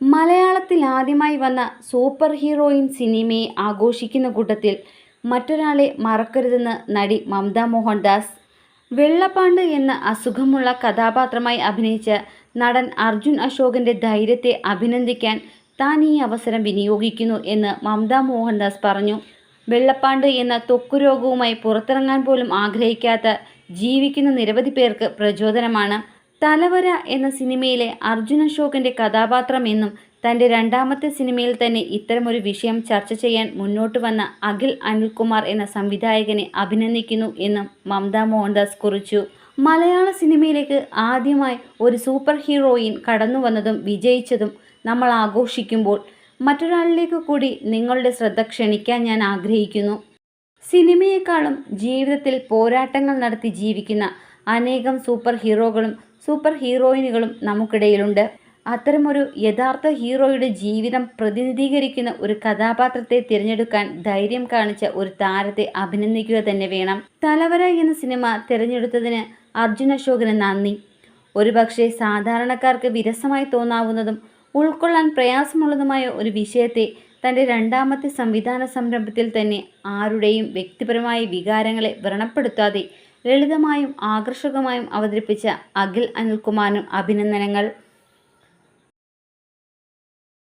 മലയാളത്തിൽ ആദ്യമായി വന്ന സൂപ്പർ ഹീറോയിൻ സിനിമയെ ആഘോഷിക്കുന്ന കൂട്ടത്തിൽ മറ്റൊരാളെ മറക്കരുതെന്ന് നടി മമത മോഹൻദാസ് വെള്ളപ്പാണ്ട് എന്ന അസുഖമുള്ള കഥാപാത്രമായി അഭിനയിച്ച നടൻ അർജുൻ അശോകന്റെ ധൈര്യത്തെ അഭിനന്ദിക്കാൻ താൻ ഈ അവസരം വിനിയോഗിക്കുന്നു എന്ന് മമത മോഹൻദാസ് പറഞ്ഞു. വെള്ളപ്പാണ്ട് എന്ന തൊക്കു രോഗവുമായി പുറത്തിറങ്ങാൻ പോലും ആഗ്രഹിക്കാത്ത ജീവിക്കുന്ന നിരവധി പേർക്ക് പ്രചോദനമാണ് തലവര എന്ന സിനിമയിലെ അർജുന അശോകന്റെ കഥാപാത്രം എന്നും തന്റെ രണ്ടാമത്തെ സിനിമയിൽ തന്നെ ഇത്തരമൊരു വിഷയം ചർച്ച ചെയ്യാൻ മുന്നോട്ട് വന്ന അഖിൽ അനിൽകുമാർ എന്ന സംവിധായകനെ അഭിനന്ദിക്കുന്നു എന്നും മമത മോഹൻദാസ് കുറിച്ചു. മലയാള സിനിമയിലേക്ക് ആദ്യമായി ഒരു സൂപ്പർ ഹീറോയിൻ കടന്നു വന്നതും വിജയിച്ചതും നമ്മൾ ആഘോഷിക്കുമ്പോൾ മറ്റൊരാളിലേക്ക് കൂടി നിങ്ങളുടെ ശ്രദ്ധ ക്ഷണിക്കാൻ ഞാൻ ആഗ്രഹിക്കുന്നു. സിനിമയെക്കാളും ജീവിതത്തിൽ പോരാട്ടങ്ങൾ നടത്തി ജീവിക്കുന്ന അനേകം സൂപ്പർ ഹീറോകളും സൂപ്പർ ഹീറോയിനുകളും നമുക്കിടയിലുണ്ട്. അത്തരമൊരു യഥാർത്ഥ ഹീറോയുടെ ജീവിതം പ്രതിനിധീകരിക്കുന്ന ഒരു കഥാപാത്രത്തെ തിരഞ്ഞെടുക്കാൻ ധൈര്യം കാണിച്ച ഒരു താരത്തെ അഭിനന്ദിക്കുക തന്നെ വേണം. തലവര എന്ന സിനിമ തിരഞ്ഞെടുത്തതിന് അർജുൻ അശോകന് നന്ദി. ഒരുപക്ഷെ സാധാരണക്കാർക്ക് വിരസമായി തോന്നാവുന്നതും ഉൾക്കൊള്ളാൻ പ്രയാസമുള്ളതുമായ ഒരു വിഷയത്തെ തന്റെ രണ്ടാമത്തെ സംവിധാന സംരംഭത്തിൽ തന്നെ ആരുടെയും വ്യക്തിപരമായ വികാരങ്ങളെ വ്രണപ്പെടുത്താതെ ലളിതമായും ആകർഷകമായും അവതരിപ്പിച്ച അഖിൽ അനിൽകുമാറിനും അഭിനന്ദനങ്ങൾ.